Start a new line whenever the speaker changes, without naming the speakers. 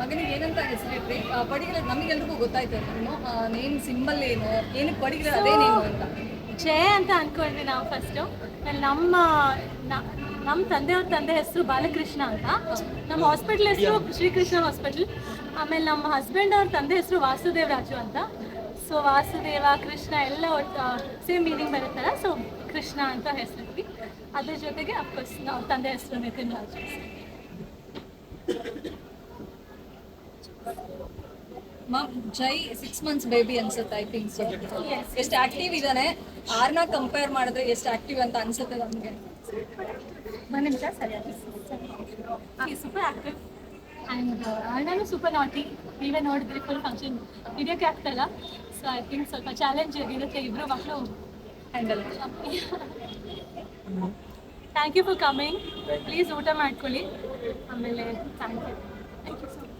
ಮಗನಿಗೆ ಏನಂತ ಹೆಸರಿಟ್ರಿ ಆ, ಪಡಿಗಳ ನಮಗೆಲ್ರಿಗೂ ಗೊತ್ತಾಯ್ತು ನೀವು ನೇಮ್ ಸಿಂಬಲ್ ಏನು? ಏನಕ್ಕೆ ಪಡಿಗಳ ಅದೇ ನೇಮ್ ಅಂತ?
ಜಯ ಅಂತ ಅನ್ಕೊಂಡ್ವಿ ನಾವು ಫಸ್ಟು ನಮ್ಮ ನಮ್ಮ ತಂದೆಯವ್ರ ತಂದೆ ಹೆಸರು ಬಾಲಕೃಷ್ಣ ಅಂತ. ನಮ್ಮ ಹಾಸ್ಪಿಟ್ಲ್ ಹೆಸರು ಶ್ರೀಕೃಷ್ಣ ಹಾಸ್ಪಿಟಲ್ ಆಮೇಲೆ ನಮ್ಮ ಹಸ್ಬೆಂಡ್ ಅವ್ರ ತಂದೆ ಹೆಸರು ವಾಸುದೇವ್ ರಾಜು ಅಂತ. ಸೊ ವಾಸುದೇವ ಕೃಷ್ಣ ಎಲ್ಲ ಒಟ್ಟು ಸೇಮ್ ಮೀನಿಂಗ್ ಬರುತ್ತಲ್ಲ? ಸೊ ಕೃಷ್ಣ ಅಂತ ಹೆಸರಿದ್ವಿ. ಅದ್ರ ಜೊತೆಗೆ ಅಫ್ಕೋರ್ಸ್ ನಾವು ತಂದೆ ಹೆಸರು ನಿತಿನ್ ರಾಜು
ಮ್ಯಾಮ್ ಜೈ ಸಿಕ್ಸ್ ಮಂತ್ಸ್ ಬೇಬಿ ಅನ್ಸುತ್ತೆ ಐ ಥಿಂಕ್ ಸೊ. ಎಷ್ಟು ಆಕ್ಟಿವ್ ಇದ್ದಾನೆ ಆರ್ನ ಕಂಪೇರ್ ಮಾಡಿದ್ರೆ ಎಷ್ಟು ಆಕ್ಟಿವ್ ಅಂತ ಅನ್ಸುತ್ತೆ ನಮಗೆ?
ಒಂದು ನಿಮಿಷ ಸರಿಯಾಗಿ ಸೂಪರ್ ಆಕ್ಟಿವ್ ಆ್ಯಂಡ್ ಅಣ್ಣನು ಸೂಪರ್ ನಾಟಿ ನೀವೇ ನೋಡಿದ್ರೆ ಫುಲ್ ಫಂಕ್ಷನ್ ಇದಕ್ಕೆ ಆಗ್ತಲ್ಲ ಸೊ ಐ ಥಿಂಕ್ ಸ್ವಲ್ಪ ಚಾಲೆಂಜ್ ಇರುತ್ತೆ ಇಬ್ಬರು ಮಕ್ಕಳು
handle
thank you for coming please ಊಟ ಮಾಡ್ಕೊಳ್ಳಿ. ಆಮೇಲೆ thank you thank you so much